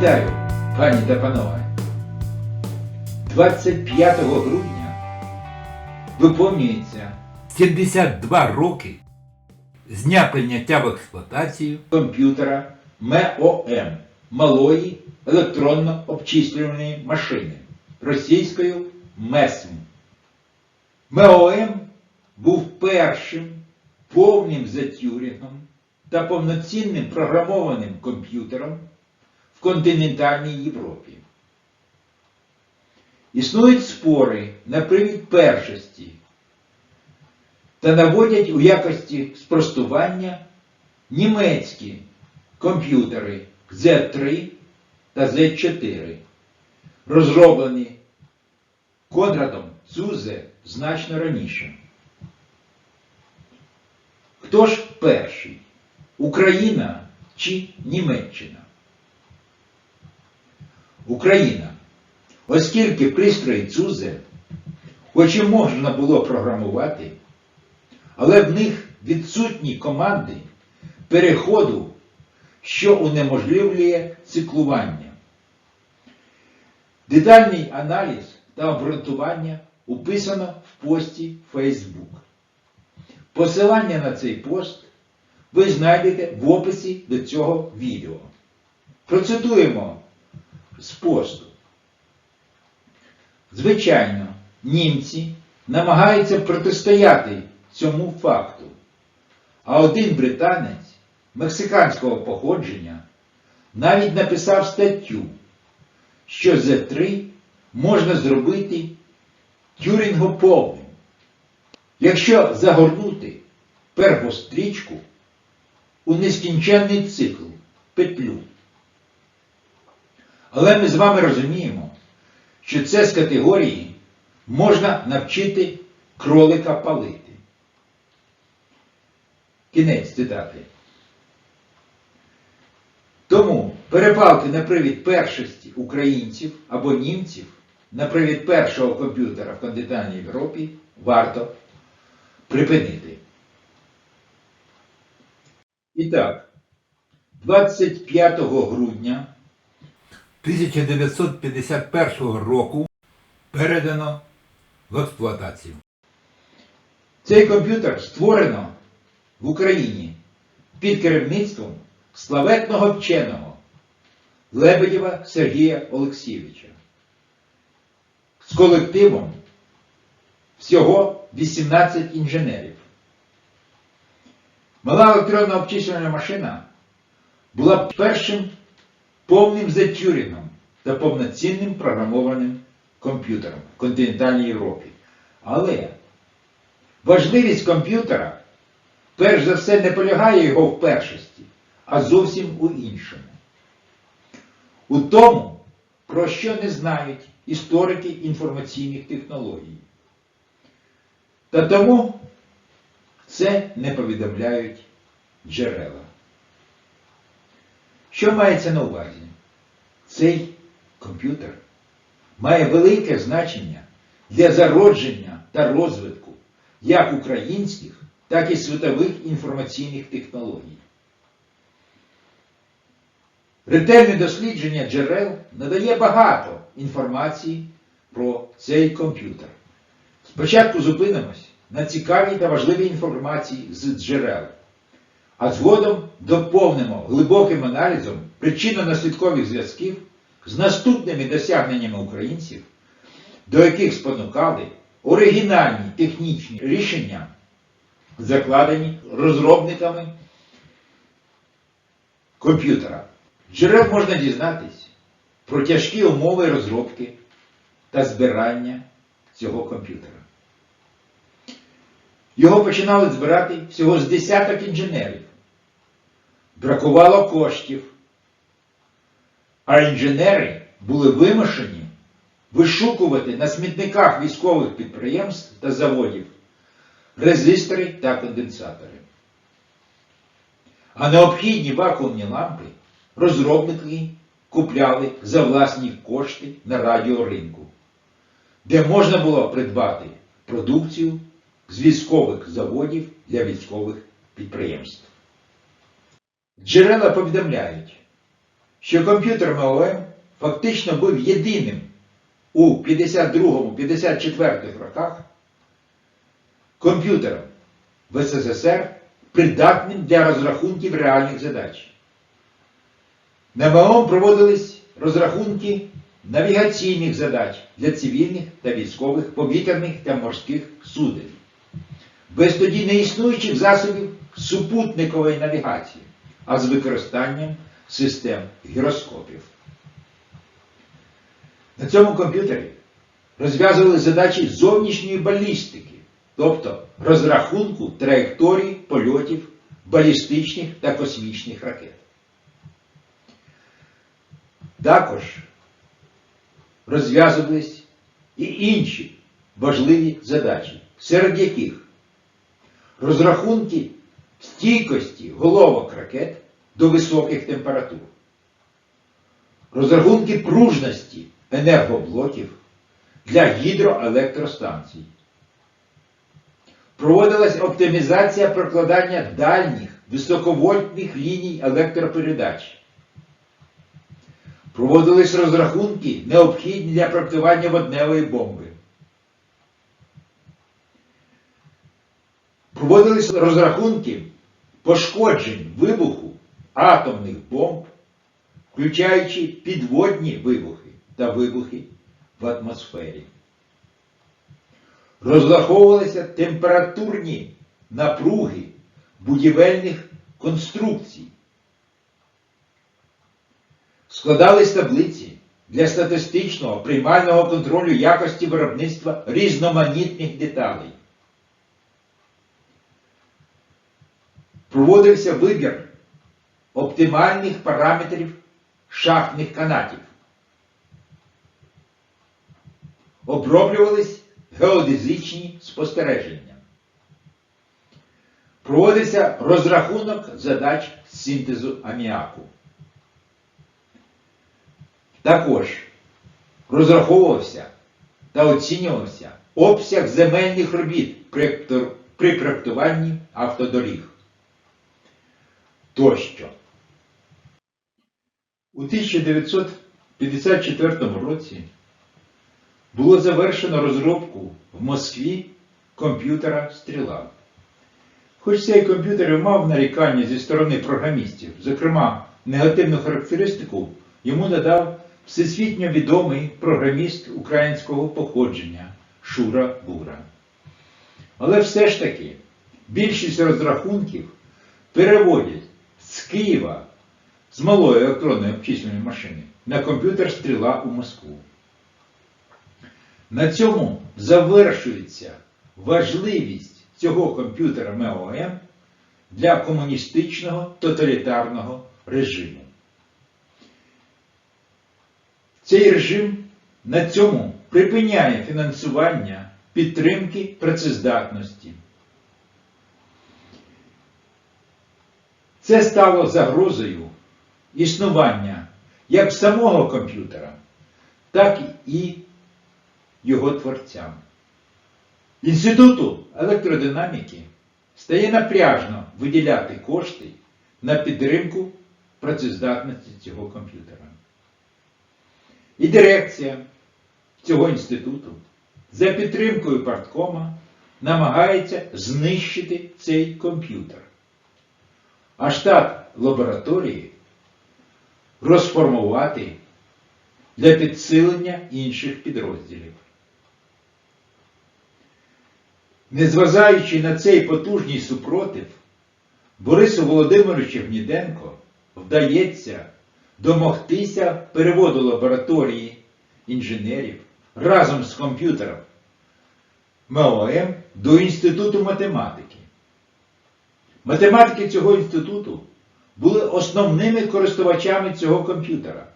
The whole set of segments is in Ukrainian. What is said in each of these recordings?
Вітаю, пані та панове. 25 грудня виповнюється 72 роки з дня прийняття в експлуатацію комп'ютера МЕОМ малої електронно-обчислювальної машини російською МЕСМ. МЕОМ був першим повним за Тюрінгом та повноцінним програмованим комп'ютером континентальній Європі. Існують спори на привід першості та наводять у якості спростування німецькі комп'ютери Z3 та Z4, розроблені Конрадом Цузе значно раніше. Хто ж перший? Україна чи Німеччина? Україна. Оскільки пристрої Цузе, хоч і можна було програмувати, але в них відсутні команди переходу, що унеможливлює циклування. Детальний аналіз та обґрунтування описано в пості Facebook. Посилання на цей пост ви знайдете в описі до цього відео. Процитуємо з посту. Звичайно, німці намагаються протистояти цьому факту. А один британець мексиканського походження навіть написав статтю, що Z3 можна зробити тюрінгоповним. Якщо загорнути первострічку у нескінченний цикл, петлю. Але ми з вами розуміємо, що це з категорії можна навчити кролика палити. Кінець цитати. Тому перепалки на привід першості українців або німців на привід першого комп'ютера в континентальній Європі варто припинити. І так, 25 грудня 1951 року передано в експлуатацію. Цей комп'ютер створено в Україні під керівництвом славетного вченого Лебедєва Сергія Олексійовича з колективом всього 18 інженерів. Мала електронна обчислювальна машина була першим повним затюріном та повноцінним програмованим комп'ютером в континентальній Європі. Але важливість комп'ютера перш за все не полягає його в першості, а зовсім у іншому. У тому, про що не знають історики інформаційних технологій. Та тому це не повідомляють джерела. Що мається на увазі? Цей комп'ютер має велике значення для зародження та розвитку як українських, так і світових інформаційних технологій. Ретельне дослідження джерел надає багато інформації про цей комп'ютер. Спочатку зупинимось на цікавій та важливій інформації з джерел, а згодом доповнимо глибоким аналізом причинно-наслідкових зв'язків з наступними досягненнями українців, до яких спонукали оригінальні технічні рішення, закладені розробниками комп'ютера. Джерел можна дізнатись про тяжкі умови розробки та збирання цього комп'ютера. Його починали збирати всього з десяток інженерів. Бракувало коштів, а інженери були вимушені вишукувати на смітниках військових підприємств та заводів резистори та конденсатори. А необхідні вакуумні лампи розробники купляли за власні кошти на радіоринку, де можна було придбати продукцію з військових заводів для військових підприємств. Джерела повідомляють, що комп'ютер МОМ фактично був єдиним у 52-54 роках комп'ютером в СССР придатним для розрахунків реальних задач. На МОМ проводились розрахунки навігаційних задач для цивільних та військових повітряних та морських суден. Без тоді неіснуючих засобів супутникової навігації, а з використанням систем гіроскопів. На цьому комп'ютері розв'язували задачі зовнішньої балістики, тобто розрахунку траєкторій польотів балістичних та космічних ракет. Також розв'язувались і інші важливі задачі, серед яких розрахунки стійкості головок ракет до високих температур, розрахунки пружності енергоблоків для гідроелектростанцій. Проводилась оптимізація прокладання дальніх високовольтних ліній електропередач. Проводились розрахунки, необхідні для проектування водневої бомби. Проводились розрахунки пошкоджень вибуху атомних бомб, включаючи підводні вибухи та вибухи в атмосфері. Розраховувалися температурні напруги будівельних конструкцій. Складались таблиці для статистичного приймального контролю якості виробництва різноманітних деталей. Проводився вибір оптимальних параметрів шахтних канатів. Оброблювались геодезичні спостереження. Проводився розрахунок задач синтезу аміаку. Також розраховувався та оцінювався обсяг земельних робіт при, проектуванні автодоріг. Тощо. У 1954 році було завершено розробку в Москві комп'ютера Стріла. Хоч цей комп'ютер і мав нарікання зі сторони програмістів, зокрема, негативну характеристику йому надав всесвітньо відомий програміст українського походження Шура Бура. Але все ж таки більшість розрахунків переводять з Києва з малої електронної обчислювальної машини на комп'ютер Стріла у Москву. На цьому завершується важливість цього комп'ютера МОМ для комуністичного тоталітарного режиму. Цей режим на цьому припиняє фінансування підтримки працездатності. Це стало загрозою існування як самого комп'ютера, так і його творцям. Інституту електродинаміки стає напряжно виділяти кошти на підтримку працездатності цього комп'ютера. І дирекція цього інституту за підтримкою парткома намагається знищити цей комп'ютер. А штат лабораторії розформувати для підсилення інших підрозділів. Незважаючи на цей потужний супротив, Борису Володимировичу Гніденко вдається домогтися переводу лабораторії інженерів разом з комп'ютером МОМ до Інституту математики. Математики цього інституту були основними користувачами цього комп'ютера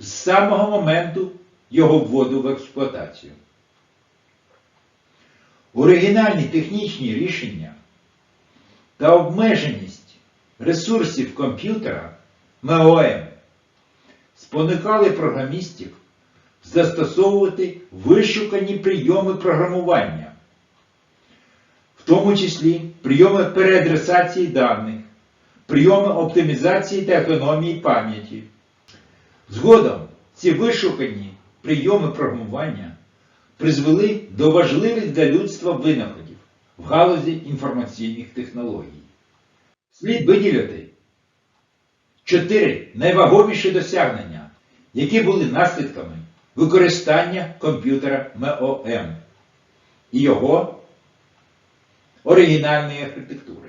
з самого моменту його вводу в експлуатацію. Оригінальні технічні рішення та обмеженість ресурсів комп'ютера МОМ спонукали програмістів застосовувати вишукані прийоми програмування, в тому числі прийоми переадресації даних, прийоми оптимізації та економії пам'яті. Згодом ці вишукані прийоми програмування призвели до важливих для людства винаходів в галузі інформаційних технологій. Слід виділити чотири найвагоміші досягнення, які були наслідками використання комп'ютера МОМ і його оригінальної архітектури.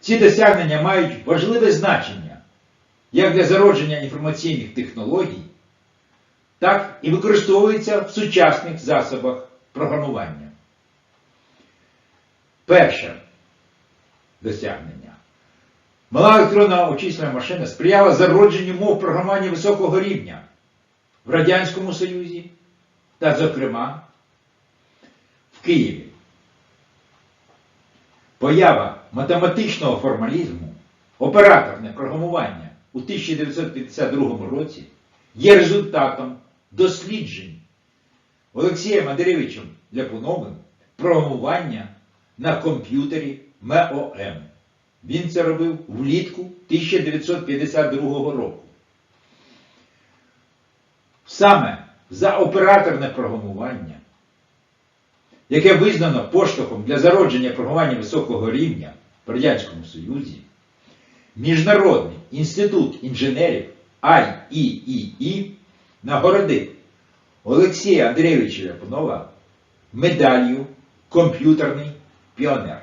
Ці досягнення мають важливе значення як для зародження інформаційних технологій, так і використовуються в сучасних засобах програмування. Перше досягнення. Мала електронна обчислювальна машина сприяла зародженню мов програмування високого рівня в Радянському Союзі та, зокрема, в Києві. Поява математичного формалізму, операторне програмування у 1952 році є результатом досліджень Олексієм Андрійовичем Ляпуновим програмування на комп'ютері МОМ. Він це робив влітку 1952 року. Саме за операторне програмування, яке визнано поштовхом для зародження програмування високого рівня в Радянському Союзі, Міжнародний інститут інженерів IEEE нагородив Олексія Андрійовича Ляпунова медаллю Комп'ютерний піонер.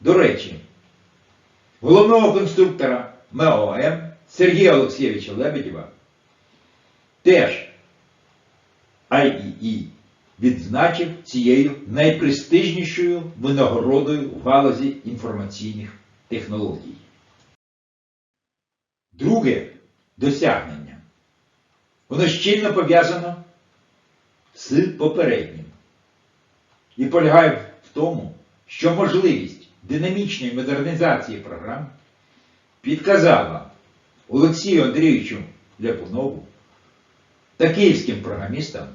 До речі, головного конструктора МОМ Сергія Олексійовича Лебедєва теж IEE відзначив цією найпрестижнішою винагородою в галузі інформаційних технологій. Друге досягнення. Воно щільно пов'язано з попереднім і полягає в тому, що можливість динамічної модернізації програм підказала Олексію Андрійовичу Ляпунову та київським програмістам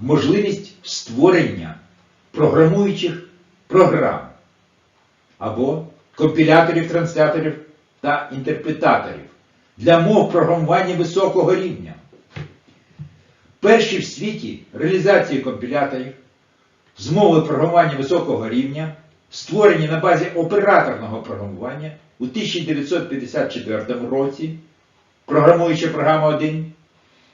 можливість створення програмуючих програм або компіляторів, трансляторів та інтерпретаторів для мов програмування високого рівня. Перші в світі реалізації компіляторів з мови програмування високого рівня створені на базі операторного програмування у 1954 році, програмуюча програма 1,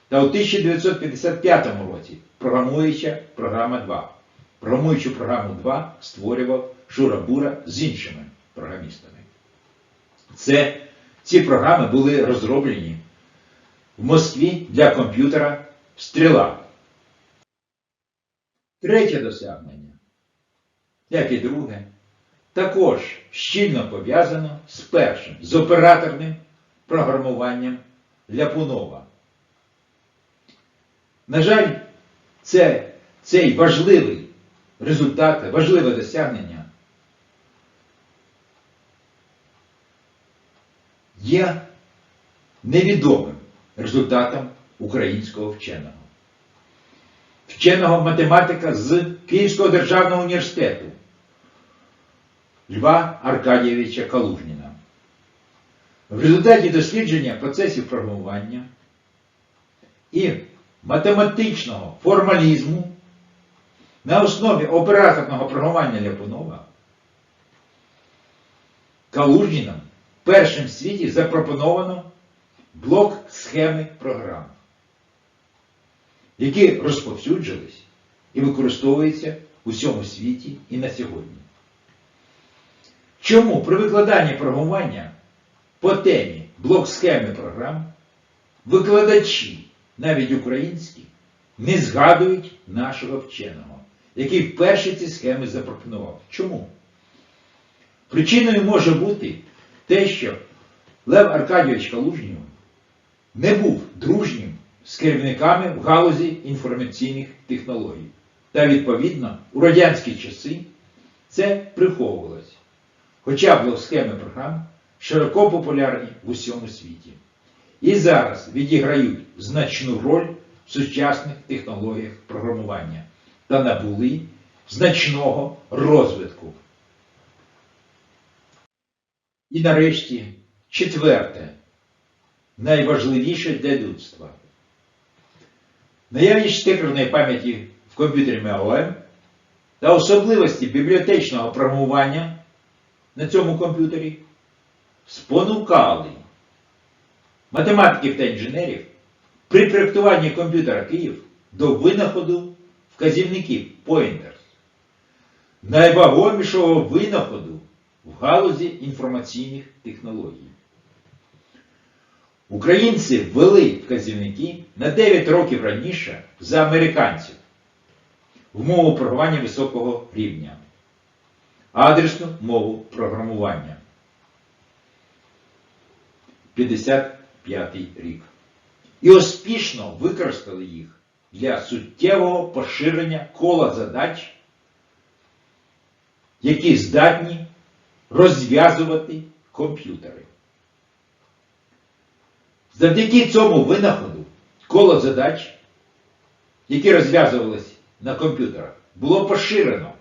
та у 1955 році програмуюча програма 2. Програмуючу програму 2 створював Шура Бура з іншими програмістами. Це, ці програми були розроблені в Москві для комп'ютера Стріла. Третє досягнення, як і друге, також щільно пов'язано з першим, з операторним програмуванням Ляпунова. На жаль, це, цей важливий результат, важливе досягнення є невідомим результатом українського вченого. Вченого математика з Київського державного університету Льва Аркадійовича Калужніна. В результаті дослідження процесів програмування і математичного формалізму на основі операторного програмування Ляпунова Калужнінам першим в світі запропоновано блок схеми програм, які розповсюджились і використовуються у всьому світі і на сьогодні. Чому при викладанні програмування по темі блок схеми програм викладачі, навіть українські, не згадують нашого вченого, який вперше ці схеми запропонував. Чому? Причиною може бути те, що Лев Аркадійович Калужнів не був дружнім з керівниками в галузі інформаційних технологій. Та, відповідно, у радянські часи це приховувалось. Хоча блок-схеми програм широко популярні в усьому світі. І зараз відіграють значну роль в сучасних технологіях програмування та набули значного розвитку. І нарешті четверте найважливіше для людства. Наявність штекерної пам'яті в комп'ютері МОМ та особливості бібліотечного програмування на цьому комп'ютері спонукали математиків та інженерів при проєктуванні комп'ютера Київ до винаходу вказівників Pointers, найвагомішого винаходу в галузі інформаційних технологій. Українці ввели вказівники на 9 років раніше за американців в мову програмування високого рівня, адресну мову програмування. 55 рік. І успішно використали їх для суттєвого поширення кола задач, які здатні розв'язувати комп'ютери. Завдяки цьому винаходу коло задач, які розв'язувались на комп'ютерах, було поширено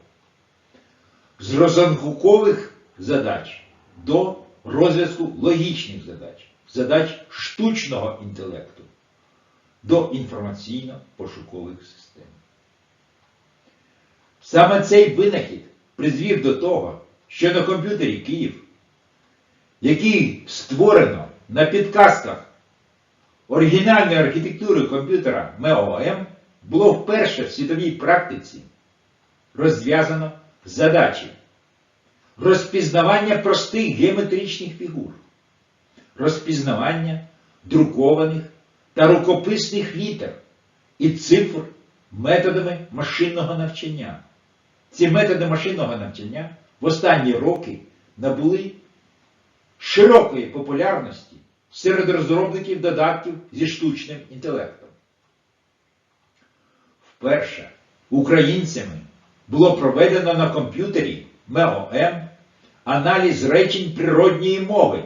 з розрахункових задач до розв'язку логічних задач, задач штучного інтелекту до інформаційно-пошукових систем. Саме цей винахід призвів до того, що на комп'ютері Київ, який створено на підказках оригінальної архітектури комп'ютера МОМ, було вперше в світовій практиці розв'язано задачі розпізнавання простих геометричних фігур, розпізнавання друкованих та рукописних літер і цифр методами машинного навчання. Ці методи машинного навчання в останні роки набули широкої популярності серед розробників додатків зі штучним інтелектом. Вперше українцями було проведено на комп'ютері МОМ аналіз речень природньої мови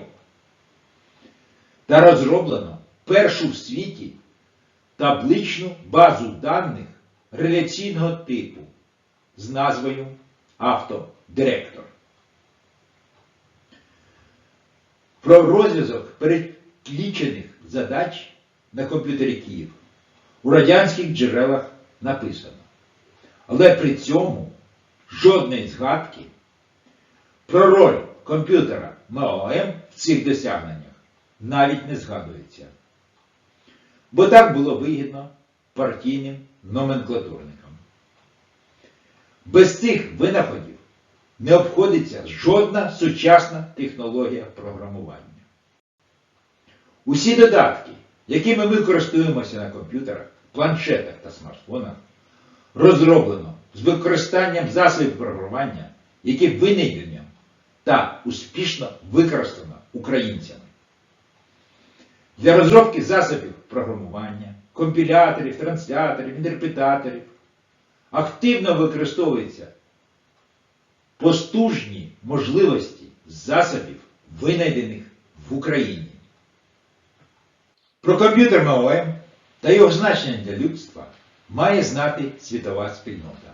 та розроблено першу в світі табличну базу даних реляційного типу з назвою автодиректор. Про розв'язок переклічених задач на комп'ютері Київ у радянських джерелах написано. Але при цьому жодної згадки про роль комп'ютера МОМ в цих досягненнях навіть не згадується. Бо так було вигідно партійним номенклатурникам. Без цих винаходів не обходиться жодна сучасна технологія програмування. Усі додатки, якими ми користуємося на комп'ютерах, планшетах та смартфонах, розроблено з використанням засобів програмування, які винайдено та успішно використано українцями. Для розробки засобів програмування, компіляторів, трансляторів, інтерпретаторів активно використовуються постужні можливості засобів, винайдених в Україні. Про комп'ютер МОМ та його значення для людства має знати світова спільнота.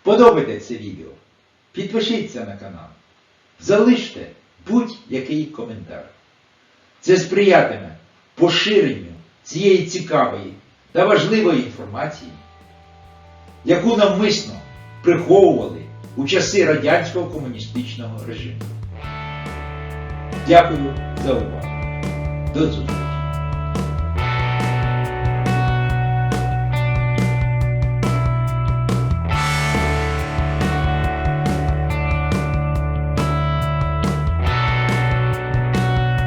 Вподобайте це відео, підпишіться на канал, залиште будь-який коментар. Це сприятиме поширенню цієї цікавої та важливої інформації, яку навмисно приховували у часи радянського комуністичного режиму. Дякую за увагу. До зустрічі!